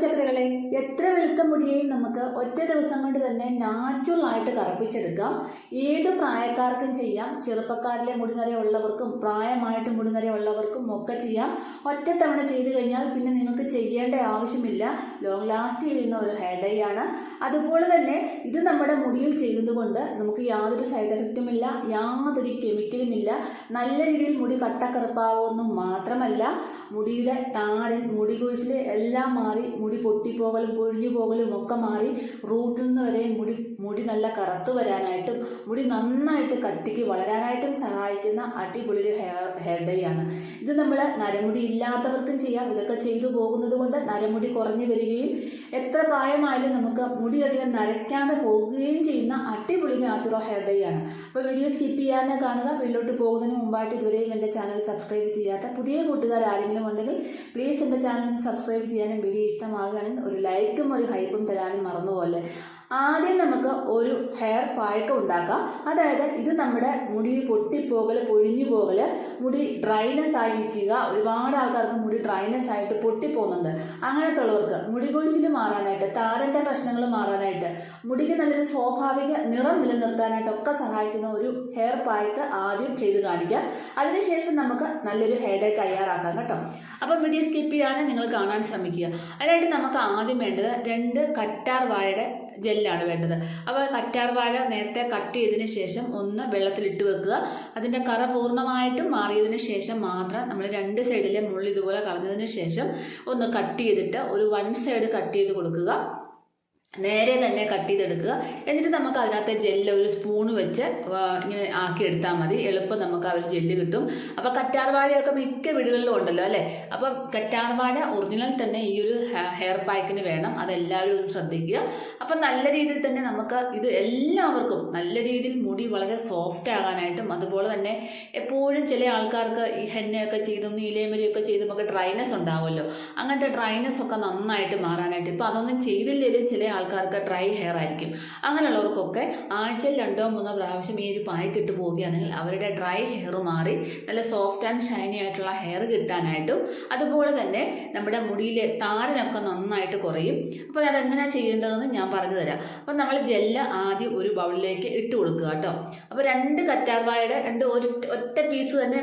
ചക്രകളെ എത്ര വെളുത്ത മുടിയെയും നമുക്ക് ഒറ്റ ദിവസം കൊണ്ട് തന്നെ നാച്ചുറൽ ആയിട്ട് കറപ്പിച്ചെടുക്കാം. ഏത് പ്രായക്കാർക്കും ചെയ്യാം. ചെറുപ്പക്കാരിലെ മുടിനരയുള്ളവർക്കും പ്രായമായിട്ട് മുടിനരയുള്ളവർക്കും ഒക്കെ ചെയ്യാം. ഒറ്റ തവണ ചെയ്തു കഴിഞ്ഞാൽ പിന്നെ നിങ്ങൾക്ക് ചെയ്യേണ്ട ആവശ്യമില്ല. ലോങ് ലാസ്റ്റ് ചെയ്യുന്ന ഒരു ഹെയർ ആണ്. അതുപോലെ തന്നെ ഇത് നമ്മുടെ മുടിയിൽ ചെയ്യുന്നതുകൊണ്ട് നമുക്ക് യാതൊരു സൈഡ് എഫക്റ്റും ഇല്ല യാതൊരു കെമിക്കലും ഇല്ല. നല്ല രീതിയിൽ മുടി കട്ടക്കറുപ്പാവുമെന്നും മാത്രമല്ല മുടിയുടെ താരൻ മുടി കൊഴിച്ചിൽ എല്ലാം മാറി മുടി പൊട്ടിപ്പോകലും പൊഴിഞ്ഞു പോകലും ഒക്കെ മാറി റൂട്ടിൽ നിന്ന് വരെ മുടി മുടി നല്ല കറുത്ത് വരാനായിട്ടും മുടി നന്നായിട്ട് കട്ടിക്ക് വളരാനായിട്ടും സഹായിക്കുന്ന അടിപൊളി ഒരു ഹെയർ ഹെയർ ഡൈ ആണ്. ഇത് നമ്മൾ നരമുടി ഇല്ലാത്തവർക്കും ചെയ്യാം. ഇതൊക്കെ ചെയ്തു പോകുന്നത് കൊണ്ട് നരമുടി കുറഞ്ഞു വരികയും എത്ര പ്രായമായാലും നമുക്ക് മുടി അധികം നരയ്ക്കാതെ പോകുകയും ചെയ്യുന്ന അടിപൊളി നാച്ചുറൽ ഹെയർ ഡൈ ആണ്. അപ്പോൾ വീഡിയോ സ്കിപ്പ് ചെയ്യാതെ കാണുക. വീട്ടിലോട്ട് പോകുന്നതിന് മുമ്പായിട്ട് ഇതുവരെയും എന്റെ ചാനൽ സബ്സ്ക്രൈബ് ചെയ്യാത്ത പുതിയ കൂട്ടുകാർ ആരെങ്കിലും ഉണ്ടെങ്കിൽ പ്ലീസ് എന്റെ ചാനൽ സബ്സ്ക്രൈബ് ചെയ്യാനും വീഡിയോ ഇഷ്ടമാകുകയാണെങ്കിൽ ഒരു ലൈക്കും ഒരു ഹൈപ്പും തരാനും മറന്നുപോലെ ആദ്യം നമുക്ക് ഒരു ഹെയർ പായക്ക ഉണ്ടാക്കാം. അതായത് ഇത് നമ്മുടെ മുടി പൊട്ടിപ്പോകൽ പൊഴിഞ്ഞു പോകൽ മുടി ഡ്രൈനെസ് ആയിരിക്കുക. ഒരുപാട് ആൾക്കാർക്ക് മുടി ഡ്രൈനെസ് ആയിട്ട് പൊട്ടിപ്പോകുന്നുണ്ട്. അങ്ങനത്തെ ഉള്ളവർക്ക് മുടി കൊഴിച്ചിൽ മാറാനായിട്ട് താരന്റെ പ്രശ്നങ്ങൾ മാറാനായിട്ട് മുടിക്ക് നല്ലൊരു സ്വാഭാവിക നിറം നിലനിർത്താനായിട്ടൊക്കെ സഹായിക്കുന്ന ഒരു ഹെയർ പായ്ക്ക് ആദ്യം ചെയ്ത് കാണിക്കാം അതിനുശേഷം നമുക്ക് നല്ലൊരു ഹെയർ തയ്യാറാക്കാം കേട്ടോ. അപ്പം വീഡിയോ സ്കിപ്പ് ചെയ്യാനും നിങ്ങൾ കാണാൻ ശ്രമിക്കുക. അതിനായിട്ട് നമുക്ക് ആദ്യം വേണ്ടത് രണ്ട് കറ്റാർ വാഴയുടെ ജെല്ലാണ് വേണ്ടത്. അപ്പോൾ കറ്റാർ വാഴ നേരത്തെ കട്ട് ചെയ്തതിന് ശേഷം ഒന്ന് വെള്ളത്തിലിട്ട് വെക്കുക. അതിന്റെ കറ പൂർണമായിട്ടും മാറിയതിന് ശേഷം മാത്രം നമ്മൾ രണ്ട് സൈഡിലെ മുള്ളി ഇതുപോലെ കളഞ്ഞതിന് ശേഷം ഒന്ന് കട്ട് ചെയ്തിട്ട് ഒരു വൺ സൈഡ് കട്ട് ചെയ്ത് കൊടുക്കുക. നേരെ തന്നെ കട്ട് ചെയ്തെടുക്കുക. എന്നിട്ട് നമുക്ക് അതിനകത്ത് ജെല്ല് ഒരു സ്പൂൺ വെച്ച് ഇങ്ങനെ ആക്കി എടുത്താൽ മതി. എളുപ്പം നമുക്ക് ആ ഒരു ജെല്ല് കിട്ടും. അപ്പോൾ കറ്റാർവാഴയൊക്കെ മിക്ക വീടുകളിലും ഉണ്ടല്ലോ അല്ലേ? അപ്പം കറ്റാർവാഴ ഒറിജിനൽ തന്നെ ഈ ഒരു ഹെയർ പാക്കിന് വേണം. അതെല്ലാവരും ശ്രദ്ധിക്കുക. അപ്പം നല്ല രീതിയിൽ തന്നെ നമുക്ക് ഇത് എല്ലാവർക്കും നല്ല രീതിയിൽ മുടി വളരെ സോഫ്റ്റ് ആകാനായിട്ടും അതുപോലെ തന്നെ എപ്പോഴും ചില ആൾക്കാർക്ക് ഈ ഹെന്നയൊക്കെ ചെയ്തും നീലേമരിയൊക്കെ ചെയ്തും ഒക്കെ ഡ്രൈനെസ് ഉണ്ടാവുമല്ലോ. അങ്ങനത്തെ ഡ്രൈനെസ് ഒക്കെ നന്നായിട്ട് മാറാനായിട്ട്. ഇപ്പോൾ അതൊന്നും ചെയ്തില്ലെങ്കിലും ചില ആൾക്കാർക്ക് ഡ്രൈ ഹെയർ ആയിരിക്കും. അങ്ങനെയുള്ളവർക്കൊക്കെ ആഴ്ചയിൽ രണ്ടോ മൂന്നോ പ്രാവശ്യം ഈ ഒരു പായ്ക്കിട്ട് പോവുകയാണെങ്കിൽ അവരുടെ ഡ്രൈ ഹെയർ മാറി നല്ല സോഫ്റ്റ് ആൻഡ് ഷൈനി ആയിട്ടുള്ള ഹെയർ കിട്ടാനായിട്ടും അതുപോലെ തന്നെ നമ്മുടെ മുടിയിലെ താരനൊക്കെ നന്നായിട്ട് കുറയും. അപ്പോൾ അതെങ്ങനെയാണ് ചെയ്യേണ്ടതെന്ന് ഞാൻ പറഞ്ഞു തരാം. അപ്പം നമ്മൾ ജെല്ല് ആദ്യം ഒരു ബൗളിലേക്ക് ഇട്ട് കൊടുക്കുക കേട്ടോ. അപ്പോൾ രണ്ട് കറ്റാർവാഴയുടെ രണ്ട് ഒരു ഒറ്റ പീസ് തന്നെ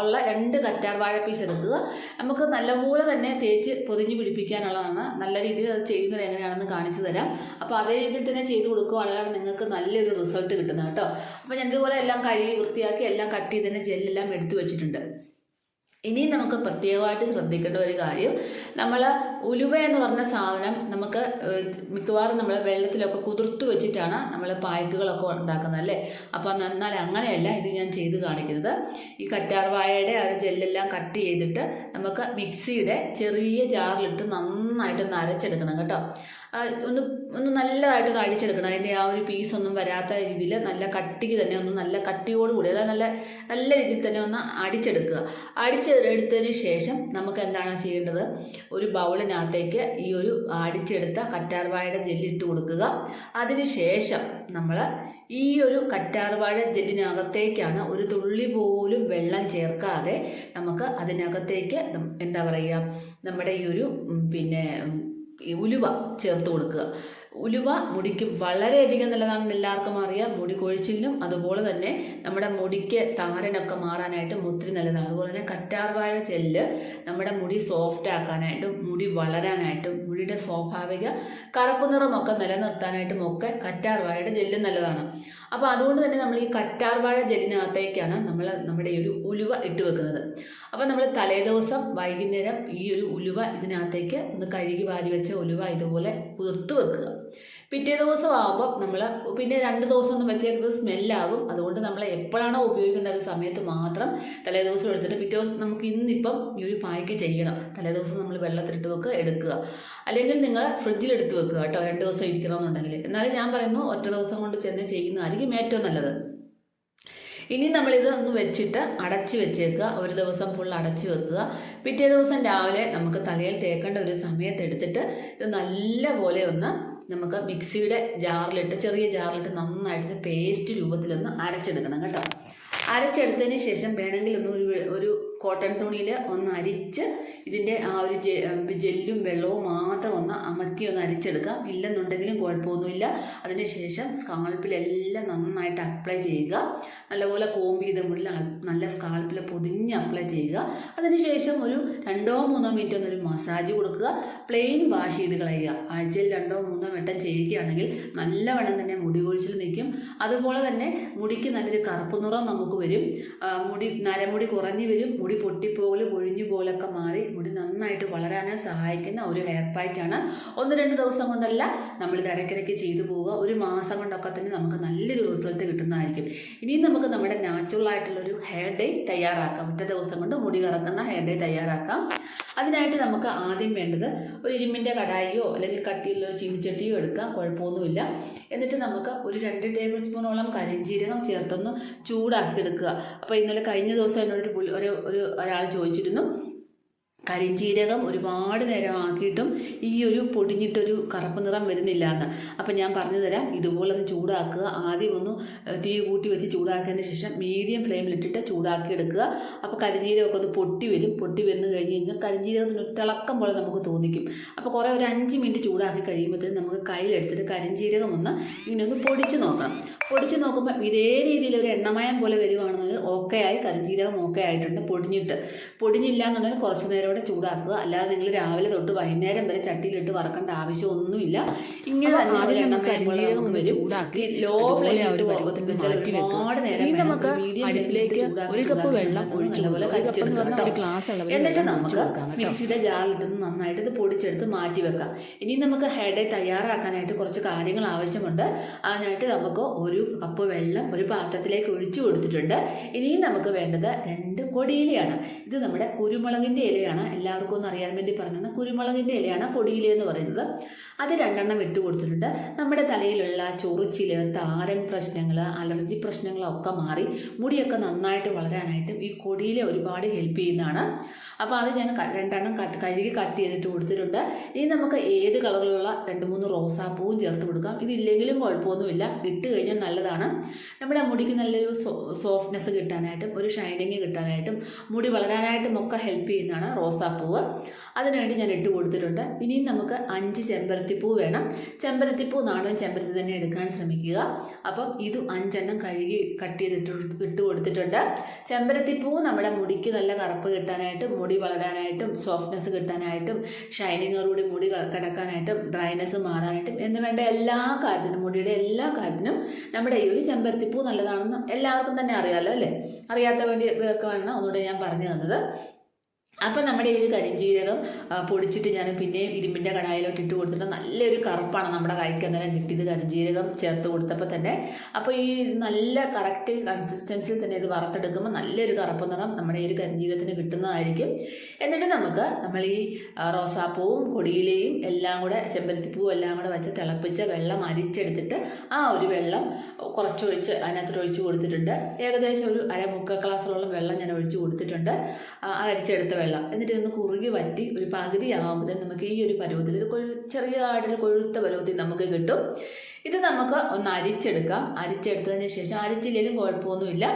ഉള്ള രണ്ട് കറ്റാർവാഴ പീസ് എടുക്കുക. നമുക്ക് നല്ലപോലെ തന്നെ തേച്ച് പൊതിഞ്ഞ് പിടിപ്പിക്കാനുള്ളതാണ്. നല്ല രീതിയിൽ അത് ചെയ്യുന്നത് എങ്ങനെയാണെന്ന് കാണിച്ചു തരാം. അപ്പോൾ അതേ രീതിയിൽ തന്നെ ചെയ്ത് കൊടുക്കുകയാണെങ്കിൽ നിങ്ങൾക്ക് നല്ലൊരു റിസൾട്ട് കിട്ടുന്ന കേട്ടോ. അപ്പോൾ ഞാൻ ഇതുപോലെ എല്ലാം കഴുകി വൃത്തിയാക്കി എല്ലാം കട്ട് ചെയ്ത് തന്നെ ജെല്ലെല്ലാം എടുത്തു വെച്ചിട്ടുണ്ട്. ഇനി നമുക്ക് പ്രത്യേകമായിട്ട് ശ്രദ്ധിക്കേണ്ട ഒരു കാര്യം നമ്മൾ ഉലുവ എന്ന് പറഞ്ഞ സാധനം നമുക്ക് മിക്കവാറും നമ്മൾ വെള്ളത്തിലൊക്കെ കുതിർത്ത് വെച്ചിട്ടാണ് നമ്മൾ പായ്ക്കുകളൊക്കെ ഉണ്ടാക്കുന്നത് അല്ലേ? അപ്പോൾ എന്നാൽ അങ്ങനെയല്ല ഇത് ഞാൻ ചെയ്ത് കാണിക്കുന്നത്. ഈ കറ്റാർ വാഴയുടെ ആ ഒരു ജെല്ലെല്ലാം കട്ട് ചെയ്തിട്ട് നമുക്ക് മിക്സിയുടെ ചെറിയ ജാറിലിട്ട് നന്നായിട്ട് നരച്ചെടുക്കണം കേട്ടോ. ഒന്ന് ഒന്ന് നല്ലതായിട്ട് അടിച്ചെടുക്കണം അതിന്റെ ആ ഒരു പീസൊന്നും വരാത്ത രീതിയിൽ നല്ല കട്ടിക്ക് തന്നെ ഒന്ന് നല്ല കട്ടിയോടുകൂടി അതായത് നല്ല നല്ല രീതിയിൽ തന്നെ ഒന്ന് അടിച്ചെടുക്കുക. അടിച്ചെടുത്തതിന് ശേഷം നമുക്ക് എന്താണ് ചെയ്യേണ്ടത്? ഒരു ബൗളിനകത്തേക്ക് ഈ ഒരു അടിച്ചെടുത്ത കറ്റാർവാഴയുടെ ജെല്ലിട്ട് കൊടുക്കുക. അതിന് ശേഷം നമ്മൾ ഈ ഒരു കറ്റാർവാഴ ജെല്ലിനകത്തേക്കാണ് ഒരു തുള്ളി പോലും വെള്ളം ചേർക്കാതെ നമുക്ക് അതിനകത്തേക്ക് എന്താ പറയുക നമ്മുടെ ഈ ഒരു പിന്നെ ഉലുവ ചേർത്ത് കൊടുക്കുക. ഉലുവ മുടിക്ക് വളരെയധികം നല്ലതാണെന്ന് എല്ലാവർക്കും അറിയാം. മുടി കൊഴിച്ചിലിനും അതുപോലെ തന്നെ നമ്മുടെ മുടിക്ക് താരനൊക്കെ മാറാനായിട്ടും ഒത്തിരി നല്ലതാണ്. അതുപോലെ തന്നെ കറ്റാർവാഴ ചെല്ല് നമ്മുടെ മുടി സോഫ്റ്റ് ആക്കാനായിട്ടും മുടി വളരാനായിട്ടും മുടിയുടെ സ്വാഭാവിക കറുപ്പ് നിറമൊക്കെ നിലനിർത്താനായിട്ടും ഒക്കെ കറ്റാർവാഴയുടെ ജെല്ല് നല്ലതാണ്. അപ്പോൾ അതുകൊണ്ട് തന്നെ നമ്മൾ ഈ കറ്റാർവാഴ ജെല്ലിനകത്തേക്കാണ് നമ്മൾ നമ്മുടെ ഈ ഒരു ഉലുവ ഇട്ട് വെക്കുന്നത്. അപ്പോൾ നമ്മൾ തലേദിവസം വൈകുന്നേരം ഈ ഒരു ഉലുവ ഇതിനകത്തേക്ക് ഒന്ന് കഴുകി വാരി വെച്ച ഉലുവ ഇതുപോലെ കുതിർത്ത് വെക്കുക. പിറ്റേ ദിവസം ആകുമ്പോൾ നമ്മൾ പിന്നെ രണ്ട് ദിവസം ഒന്നും വെച്ചേക്കുന്നത് സ്മെല്ലാകും. അതുകൊണ്ട് നമ്മൾ എപ്പോഴാണോ ഉപയോഗിക്കേണ്ട ഒരു സമയത്ത് മാത്രം തലേദിവസം എടുത്തിട്ട് പിറ്റേ ദിവസം നമുക്ക് ഇന്നിപ്പം ഈ ഒരു പായ്ക്ക് ചെയ്യണം. തലേദിവസം നമ്മൾ വെള്ളത്തിലിട്ട് വെക്കുക എടുക്കുക. അല്ലെങ്കിൽ നിങ്ങൾ ഫ്രിഡ്ജിൽ എടുത്ത് വെക്കുക കേട്ടോ രണ്ട് ദിവസം ഇരിക്കണമെന്നുണ്ടെങ്കിൽ എന്നാലും ഞാൻ പറയുന്നു ഒറ്റ ദിവസം കൊണ്ട് ചെന്ന് ചെയ്യുന്നതായിരിക്കും ഏറ്റവും നല്ലത്. ഇനി നമ്മളിത് ഒന്ന് വെച്ചിട്ട് അടച്ച് വെച്ചേക്കുക. ഒരു ദിവസം ഫുൾ അടച്ച് വെക്കുക. പിറ്റേ ദിവസം രാവിലെ നമുക്ക് തലയിൽ തേക്കേണ്ട ഒരു സമയത്ത് എടുത്തിട്ട് ഇത് നല്ലപോലെ ഒന്ന് നമുക്ക് മിക്സിയുടെ ജാറിലിട്ട് ചെറിയ ജാറിലിട്ട് നന്നായിട്ട് പേസ്റ്റ് രൂപത്തിലൊന്ന് അരച്ചെടുക്കണം കേട്ടോ. അരച്ചെടുത്തതിന് ശേഷം വേണമെങ്കിൽ ഒന്ന് ഒരു ഒരു കോട്ടൺ തുണിയിൽ ഒന്ന് അരിച്ച് ഇതിന്റെ ആ ഒരു ജെല്ലും വെള്ളവും മാത്രം ഒന്ന് അമക്കി ഒന്ന് അരിച്ചെടുക്കാം ഇല്ലെന്നുണ്ടെങ്കിലും കുഴപ്പമൊന്നുമില്ല. അതിന് ശേഷം സ്കാൾപ്പിലെല്ലാം നന്നായിട്ട് അപ്ലൈ ചെയ്യുക. നല്ലപോലെ കോമ്പ് ചെയ്ത മുള്ളിൽ നല്ല സ്കാൾപ്പിൽ പൊതിഞ്ഞ് അപ്ലൈ ചെയ്യുക. അതിനുശേഷം ഒരു രണ്ടോ മൂന്നോ മിനിറ്റ് ഒന്നൊരു മസാജ് കൊടുക്കുക. പ്ലെയിൻ വാഷ് ചെയ്ത് കളയുക. ആഴ്ചയിൽ രണ്ടോ മൂന്നോ വട്ടം ചെയ്യുകയാണെങ്കിൽ നല്ലവണ്ണം തന്നെ മുടി കൊഴിച്ചിൽ നിൽക്കും. അതുപോലെ തന്നെ മുടിക്ക് നല്ലൊരു കറുപ്പ് നിറം നമുക്ക് വരും. മുടി നരമുടി കുറഞ്ഞു വരും. മുടി പൊട്ടിപ്പോകലും ഒഴിഞ്ഞു പോലൊക്കെ മാറി മുടി നന്നായിട്ട് വളരാനായി സഹായിക്കുന്ന ഒരു ഹെയർ പാക്കാണ് ഒന്ന് രണ്ട് ദിവസം കൊണ്ടല്ല നമ്മളിത് ഇടയ്ക്കിടയ്ക്ക് ചെയ്തു പോവുക. ഒരു മാസം കൊണ്ടൊക്കെ തന്നെ നമുക്ക് നല്ലൊരു റിസൾട്ട് കിട്ടുന്നതായിരിക്കും. ഇനിയും നമുക്ക് നമ്മുടെ നാച്ചുറൽ ആയിട്ടുള്ള ഒരു ഹെയർ ഡേ തയ്യാറാക്കാം. ഒറ്റ ദിവസം കൊണ്ട് മുടി കറക്കുന്ന ഹെയർ ഡേ തയ്യാറാക്കാം. അതിനായിട്ട് നമുക്ക് ആദ്യം വേണ്ടത് ഒരു ഇരുമ്പിന്റെ കടായിയോ അല്ലെങ്കിൽ കട്ടിയുള്ള ചീനിച്ചട്ടിയോ എടുക്കാം. കുഴപ്പമൊന്നുമില്ല. എന്നിട്ട് നമുക്ക് ഒരു രണ്ട് ടേബിൾ സ്പൂണോളം കരിഞ്ജീരകം ചേർത്തൊന്ന് ചൂടാക്കി എടുക്കുക അപ്പോൾ ഇന്നലെ കഴിഞ്ഞ ദിവസം എന്നോട് ഒരു ഒരു ഒരു ഒരാൾ ചോദിച്ചിരുന്നു കരിഞ്ചീരകം ഒരുപാട് നേരം ആക്കിയിട്ടും ഈ ഒരു പൊടിഞ്ഞിട്ടൊരു കറുപ്പ് നിറം വരുന്നില്ല എന്ന് അപ്പം ഞാൻ പറഞ്ഞു തരാം ഇതുപോലെ ഒന്ന് ചൂടാക്കുക. ആദ്യം ഒന്ന് തീ കൂട്ടി വെച്ച് ചൂടാക്കിയതിന് ശേഷം മീഡിയം ഫ്ലെയിമിലിട്ടിട്ട് ചൂടാക്കി എടുക്കുക അപ്പോൾ കരിഞ്ജീരകമൊക്കെ ഒന്ന് പൊട്ടി വരും. പൊട്ടി വന്നു കഴിഞ്ഞ് കഴിഞ്ഞാൽ കരിഞ്ജീരകത്തിന് ഒരു തിളക്കം പോലെ നമുക്ക് തോന്നിക്കും. അപ്പോൾ കുറേ ഒരു അഞ്ച് മിനിറ്റ് ചൂടാക്കി കഴിയുമ്പോഴത്തേക്കും നമുക്ക് കയ്യിലെടുത്തിട്ട് കരിഞ്ജീരകം ഒന്ന് ഇങ്ങനെ ഒന്ന് പൊടിച്ച് നോക്കണം. പൊടിച്ച് നോക്കുമ്പോൾ ഇതേ രീതിയിൽ ഒരു എണ്ണമയം പോലെ വരുവാണെന്നുണ്ടെങ്കിൽ ഓക്കെ ആയി കരിഞ്ചീരകം ഓക്കെ ആയിട്ടുണ്ട് പൊടിഞ്ഞിട്ട്. പൊടിഞ്ഞില്ല എന്നുണ്ടെങ്കിൽ കുറച്ച് നേരം കൂടെ ചൂടാക്കുക. അല്ലാതെ നിങ്ങൾ രാവിലെ തൊട്ട് വൈകുന്നേരം വരെ ചട്ടിയിലിട്ട് വറക്കേണ്ട ആവശ്യമൊന്നുമില്ല. ഇങ്ങനെ തന്നെ ചൂടാക്കി ലോ ഫ്ലെയിമിൽ വെച്ചാൽ ഒരുപാട് നേരം. നമുക്ക് ഒരു അടുപ്പിലേക്ക് ഒരു കപ്പ് വെള്ളം ഒഴിച്ച് എന്നിട്ട് നമുക്ക്. മിക്സിയുടെ ജാറിലിട്ട് നന്നായിട്ട് ഇത് പൊടിച്ചെടുത്ത് മാറ്റി വെക്കാം. ഇനി നമുക്ക് ഹെഡ് തയ്യാറാക്കാനായിട്ട് കുറച്ച് കാര്യങ്ങൾ ആവശ്യമുണ്ട്. അതിനായിട്ട് നമുക്ക് ഒരു കപ്പ് വെള്ളം ഒരു പാത്രത്തിലേക്ക് ഒഴിച്ചു കൊടുത്തിട്ടുണ്ട്. ഇനിയും നമുക്ക് വേണ്ടത് രണ്ട് കൊടിയിലയാണ് ഇത് നമ്മുടെ കുരുമുളകിന്റെ ഇലയാണ്. എല്ലാവർക്കും ഒന്ന് അറിയാൻ വേണ്ടി പറഞ്ഞത് കുരുമുളകിന്റെ ഇലയാണ് കൊടിയില എന്ന് പറയുന്നത്. അത് രണ്ടെണ്ണം ഇട്ട് കൊടുത്തിട്ടുണ്ട്. നമ്മുടെ തലയിലുള്ള ചൊറിച്ചിൽ താരൻ പ്രശ്നങ്ങൾ അലർജി പ്രശ്നങ്ങളൊക്കെ മാറി മുടിയൊക്കെ നന്നായിട്ട് വളരാനായിട്ടും ഈ കൊടിയില ഒരുപാട് ഹെൽപ്പ് ചെയ്യുന്നതാണ്. അപ്പോൾ അത് ഞാൻ രണ്ടെണ്ണം കട്ട് കഴുകി കട്ട് ചെയ്തിട്ട് കൊടുത്തിട്ടുണ്ട്. ഇനി നമുക്ക് ഏത് കളറിലുള്ള രണ്ട് മൂന്ന് റോസാപ്പൂവും ചേർത്ത് കൊടുക്കാം. ഇതില്ലെങ്കിലും കുഴപ്പമൊന്നുമില്ല. ഇട്ട് കഴിഞ്ഞാൽ നല്ലതാണ്. നമ്മുടെ മുടിക്ക് നല്ലൊരു സോഫ്റ്റ്നെസ് കിട്ടാനായിട്ടും ഒരു ഷൈനിങ് കിട്ടാനായിട്ടും മുടി വളരാനായിട്ടും ഒക്കെ ഹെൽപ്പ് ചെയ്യുന്നതാണ് റോസാപ്പൂവ്. അതിനുവേണ്ടി ഞാൻ ഇട്ട് കൊടുത്തിട്ടുണ്ട്. ഇനിയും നമുക്ക് അഞ്ച് ചെമ്പരത്തിപ്പൂ വേണം. ചെമ്പരത്തിപ്പൂ നാടൻ ചെമ്പരത്തി തന്നെ എടുക്കാൻ ശ്രമിക്കുക. അപ്പം ഇത് അഞ്ചെണ്ണം കഴുകി കട്ട് ചെയ്തിട്ട് ഇട്ട് കൊടുത്തിട്ടുണ്ട്. ചെമ്പരത്തിപ്പൂ നമ്മുടെ മുടിക്ക് നല്ല കറുപ്പ് കിട്ടാനായിട്ടും മുടി വളരാനായിട്ടും സോഫ്റ്റ്നെസ് കിട്ടാനായിട്ടും ഷൈനിങ്ങോടുകൂടി മുടി കിടക്കാനായിട്ടും ഡ്രൈനെസ് മാറാനായിട്ടും എന്ന് വേണ്ട എല്ലാ കാര്യത്തിനും മുടിയുടെ എല്ലാ കാര്യത്തിനും നമ്മുടെ ഈ ഒരു ചെമ്പരത്തിപ്പൂ നല്ലതാണെന്ന് എല്ലാവർക്കും തന്നെ അറിയാമല്ലോ അല്ലേ? അറിയാത്ത വേണ്ടി പേർക്കാണ് ഒന്നുകൂടെ ഞാൻ പറഞ്ഞു തന്നത്. അപ്പം നമ്മുടെ ഈ ഒരു കരിഞ്ജീരകം പൊടിച്ചിട്ട് ഞാൻ പിന്നെയും ഇരുമ്പിന്റെ കടായിലോട്ട് ഇട്ട് കൊടുത്തിട്ട് നല്ലൊരു കറുപ്പാണ് നമ്മുടെ കൈക്ക് അന്നേരം കിട്ടിയത് കരിഞ്ജീരകം ചേർത്ത് കൊടുത്തപ്പോൾ തന്നെ. അപ്പോൾ ഈ നല്ല കറക്റ്റ് കൺസിസ്റ്റൻസിൽ തന്നെ ഇത് വറുത്തെടുക്കുമ്പോൾ നല്ലൊരു കറുപ്പ് നിറം നമ്മുടെ ഈ ഒരു കരിഞ്ജീരകത്തിന് കിട്ടുന്നതായിരിക്കും. എന്നിട്ട് നമുക്ക് നമ്മൾ ഈ റോസാപ്പൂവും കൊടിയിലയും എല്ലാം കൂടെ ചെമ്പരത്തിപ്പൂവും എല്ലാം കൂടെ വെച്ച് തിളപ്പിച്ച വെള്ളം അരിച്ചെടുത്തിട്ട് ആ ഒരു വെള്ളം കുറച്ചൊഴിച്ച് അതിനകത്ത് ഒഴിച്ച് കൊടുത്തിട്ടുണ്ട്. ഏകദേശം ഒരു അര മുക്കാൽ ഗ്ലാസ്സോളം വെള്ളം ഞാൻ ഒഴിച്ച് കൊടുത്തിട്ടുണ്ട്. അത് അരിച്ചെടുത്ത വെള്ളം. എന്നിട്ട് ഇതൊന്ന് കുറുകി വറ്റി ഒരു പകുതി ആകുമ്പോഴത്തേന് നമുക്ക് ഈ ഒരു പരുവത്തിൽ ഒരു ചെറിയതായിട്ടൊരു കൊഴുത്ത പരുവത്തിൽ നമുക്ക് കിട്ടും. ഇത് നമുക്ക് ഒന്ന് അരിച്ചെടുക്കാം. അരിച്ചെടുത്തതിന് ശേഷം അരിച്ചില്ലെങ്കിലും കുഴപ്പമൊന്നുമില്ല.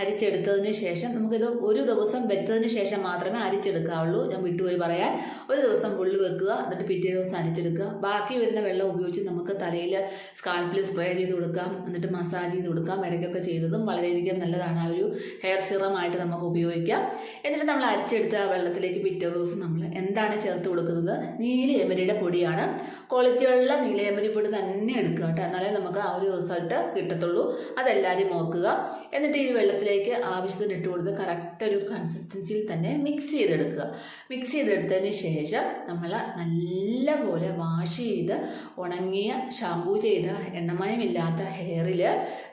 അരിച്ചെടുത്തതിന് ശേഷം നമുക്കിത് ഒരു ദിവസം വെച്ചതിന് ശേഷം മാത്രമേ അരിച്ചെടുക്കാവുള്ളൂ. ഞാൻ വിട്ടുപോയി പറയാൻ. ഒരു ദിവസം പുള്ളി വെക്കുക എന്നിട്ട് പിറ്റേ ദിവസം അരിച്ചെടുക്കുക. ബാക്കി വരുന്ന വെള്ളം ഉപയോഗിച്ച് നമുക്ക് തലയിൽ സ്കാൽപ്പിൽ സ്പ്രേ ചെയ്ത് കൊടുക്കാം എന്നിട്ട് മസാജ് ചെയ്ത് കൊടുക്കാം. ഇടയ്ക്കൊക്കെ ചെയ്തതും വളരെയധികം നല്ലതാണ്. ആ ഒരു ഹെയർ സിറമായിട്ട് നമുക്ക് ഉപയോഗിക്കാം. എന്നിട്ട് നമ്മൾ അരിച്ചെടുത്ത ആ വെള്ളത്തിലേക്ക് പിറ്റേ ദിവസം നമ്മൾ എന്താണ് ചേർത്ത് കൊടുക്കുന്നത്? നീലയമരിയുടെ പൊടിയാണ്. ക്വാളിറ്റിയുള്ള നീലയമരി പൊടി തന്നെ എടുക്കുക കേട്ടോ. എന്നാലേ നമുക്ക് ആ ഒരു റിസൾട്ട് കിട്ടത്തുള്ളൂ. അതെല്ലാവരും നോക്കുക എന്നിട്ട് ഈ വെള്ളത്തിലേക്ക് ആവശ്യത്തിന് ഇട്ട് കൊടുത്ത് കറക്റ്റ് ഒരു കൺസിസ്റ്റൻസിയിൽ തന്നെ മിക്സ് ചെയ്തെടുക്കുക. മിക്സ് ചെയ്തെടുത്തതിന് ശേഷം നമ്മൾ നല്ലപോലെ വാഷ് ചെയ്ത് ഉണങ്ങിയ ഷാമ്പൂ ചെയ്ത എണ്ണമയമില്ലാത്ത ഹെയറിൽ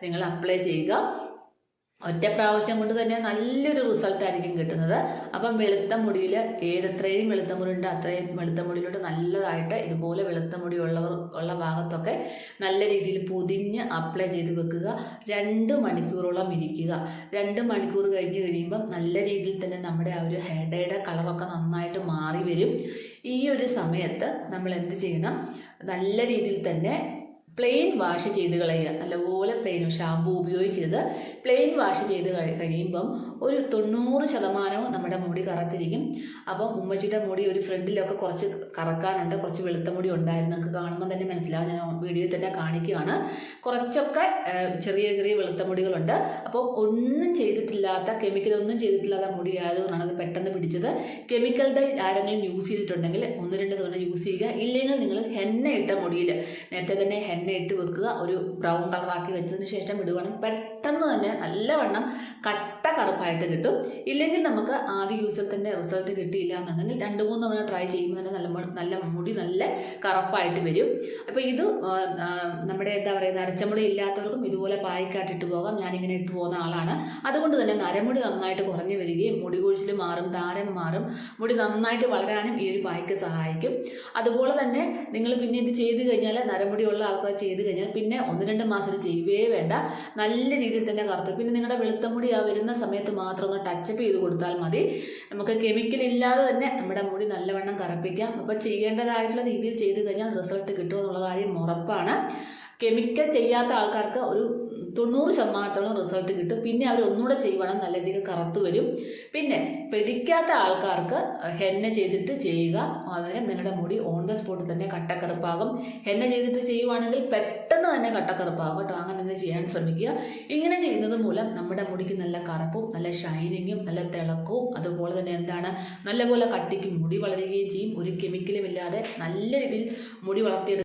നിങ്ങൾ അപ്ലൈ ചെയ്യുക. ഒറ്റ പ്രാവശ്യം കൊണ്ട് തന്നെ നല്ലൊരു റിസൾട്ട് ആയിരിക്കും കിട്ടുന്നത്. അപ്പം വെളുത്ത മുടിയിൽ ഏതത്രയും വെളുത്ത മുടി ഉണ്ട് അത്രയും വെളുത്ത മുടിയിലോട്ട് നല്ലതായിട്ട് ഇതുപോലെ വെളുത്ത മുടി ഉള്ളവർ ഉള്ള ഭാഗത്തൊക്കെ നല്ല രീതിയിൽ പൊതിഞ്ഞ് അപ്ലൈ ചെയ്ത് വെക്കുക. രണ്ട് മണിക്കൂറോളം ഇരിക്കുക. രണ്ട് മണിക്കൂർ കഴിഞ്ഞ് കഴിയുമ്പം നല്ല രീതിയിൽ തന്നെ നമ്മുടെ ആ ഒരു ഹെഡയുടെ കളറൊക്കെ നന്നായിട്ട് മാറി വരും. ഈ ഒരു സമയത്ത് നമ്മൾ എന്ത് ചെയ്യണം? നല്ല രീതിയിൽ തന്നെ പ്ലെയിൻ വാഷ് ചെയ്ത് കളയുക. നല്ലപോലെ പ്ലെയിൻ ഷാമ്പു ഉപയോഗിക്കരുത്. പ്ലെയിൻ വാഷ് ചെയ്ത് കഴി- കഴിയുമ്പം ഒരു തൊണ്ണൂറ് ശതമാനവും നമ്മുടെ മുടി കറുത്തിരിക്കും. അപ്പം ഉമ്മച്ചിയുടെ മുടി ഒരു ഫ്രണ്ടിലൊക്കെ കുറച്ച് കറക്കാനുണ്ട്. കുറച്ച് വെളുത്ത മുടി ഉണ്ടായിരുന്നു. നിങ്ങൾക്ക് കാണുമ്പോൾ തന്നെ മനസ്സിലാവും. ഞാൻ വീഡിയോയിൽ തന്നെ കാണിക്കുകയാണ്. കുറച്ചൊക്കെ ചെറിയ ചെറിയ വെളുത്ത മുടികളുണ്ട്. അപ്പോൾ ഒന്നും ചെയ്തിട്ടില്ലാത്ത കെമിക്കൽ ഒന്നും ചെയ്തിട്ടില്ലാത്ത മുടി ആയതുകൊണ്ടാണ് അത് പെട്ടെന്ന് പിടിച്ചത്. കെമിക്കലിന്റെ ആരെങ്കിലും യൂസ് ചെയ്തിട്ടുണ്ടെങ്കിൽ ഒന്ന് രണ്ട് തവണ യൂസ് ചെയ്യുക. ഇല്ലെങ്കിൽ നിങ്ങൾ ഹെന്ന ഇട്ട മുടിയിൽ നേരത്തെ തന്നെ ഹെന്ന ഇട്ട് വെക്കുക. ഒരു ബ്രൗൺ കളറാക്കി വെച്ചതിന് ശേഷം ഇടുവാണെങ്കിൽ പെട്ടെന്ന് തന്നെ നല്ലവണ്ണം കട്ട കറുപ്പായിട്ട് കിട്ടും. ഇല്ലെങ്കിൽ നമുക്ക് ആദ്യ യൂസിൽ തന്നെ റിസൾട്ട് കിട്ടിയില്ല എന്നുണ്ടെങ്കിൽ രണ്ട് മൂന്ന് തവണ ട്രൈ ചെയ്യുമ്പോൾ തന്നെ നല്ല നല്ല മുടി നല്ല കറുപ്പായിട്ട് വരും. അപ്പോൾ ഇത് നമ്മുടെ എന്താ പറയുക നരച്ചമുടി ഇല്ലാത്തവർക്കും ഇതുപോലെ പായിക്കാട്ടിട്ട് പോകാം. ഞാനിങ്ങനെ ഇട്ട് പോകുന്ന ആളാണ്. അതുകൊണ്ട് തന്നെ നരമുടി നന്നായിട്ട് കുറഞ്ഞു വരികയും മുടി കൊഴിച്ചിൽ മാറും താരം മാറും. മുടി നന്നായിട്ട് വളരാനും ഈ ഒരു പായ്ക്ക് സഹായിക്കും. അതുപോലെ തന്നെ നിങ്ങൾ പിന്നെ ഇത് ചെയ്ത് കഴിഞ്ഞാൽ നരമുടിയുള്ള ആൾക്കാർ ചെയ്ത് കഴിഞ്ഞാൽ പിന്നെ ഒന്ന് രണ്ട് മാസം ചെയ്യുകയേ വേണ്ട. നല്ല രീതിയിൽ തന്നെ കറുത്തു. പിന്നെ നിങ്ങളുടെ വെളുത്ത മുടി ആ വരുന്ന സമയത്ത് മാത്രം ഒന്ന് ടച്ചപ്പ് ചെയ്ത് കൊടുത്താൽ മതി. നമുക്ക് കെമിക്കൽ ഇല്ലാതെ തന്നെ നമ്മുടെ മുടി നല്ലവണ്ണം കറുപ്പിക്കാം. അപ്പോൾ ചെയ്യേണ്ടതായിട്ടുള്ള രീതിയിൽ ചെയ്ത് കഴിഞ്ഞാൽ റിസൾട്ട് കിട്ടുമെന്നുള്ള കാര്യം ഉറപ്പാണ്. കെമിക്കൽ ചെയ്യാത്ത ആൾക്കാർക്ക് ഒരു തൊണ്ണൂറ് ശതമാനത്തോളം റിസൾട്ട് കിട്ടും. പിന്നെ അവർ ഒന്നുകൂടെ ചെയ്യുവാണെങ്കിൽ നല്ല രീതിയിൽ കറുത്ത് വരും. പിന്നെ പിടിക്കാത്ത ആൾക്കാർക്ക് ഹെന്ന ചെയ്തിട്ട് ചെയ്യുക. അതിന് നിങ്ങളുടെ മുടി ഓൺ ദ സ്പോട്ടിൽ തന്നെ കട്ടക്കറുപ്പാകും. ഹെന്ന ചെയ്തിട്ട് ചെയ്യുവാണെങ്കിൽ പെട്ടെന്ന് തന്നെ കട്ടക്കറുപ്പാകും കേട്ടോ. അങ്ങനെ തന്നെ ചെയ്യാൻ ശ്രമിക്കുക. ഇങ്ങനെ ചെയ്യുന്നത് മൂലം നമ്മുടെ മുടിക്ക് നല്ല കറുപ്പും നല്ല ഷൈനിങ്ങും നല്ല തിളക്കവും അതുപോലെ തന്നെ എന്താണ് നല്ലപോലെ കട്ടിക്കും. മുടി വളരുകയും ചെയ്യും. ഒരു കെമിക്കലും ഇല്ലാതെ നല്ല രീതിയിൽ മുടി വളർത്തിയെടുക്കും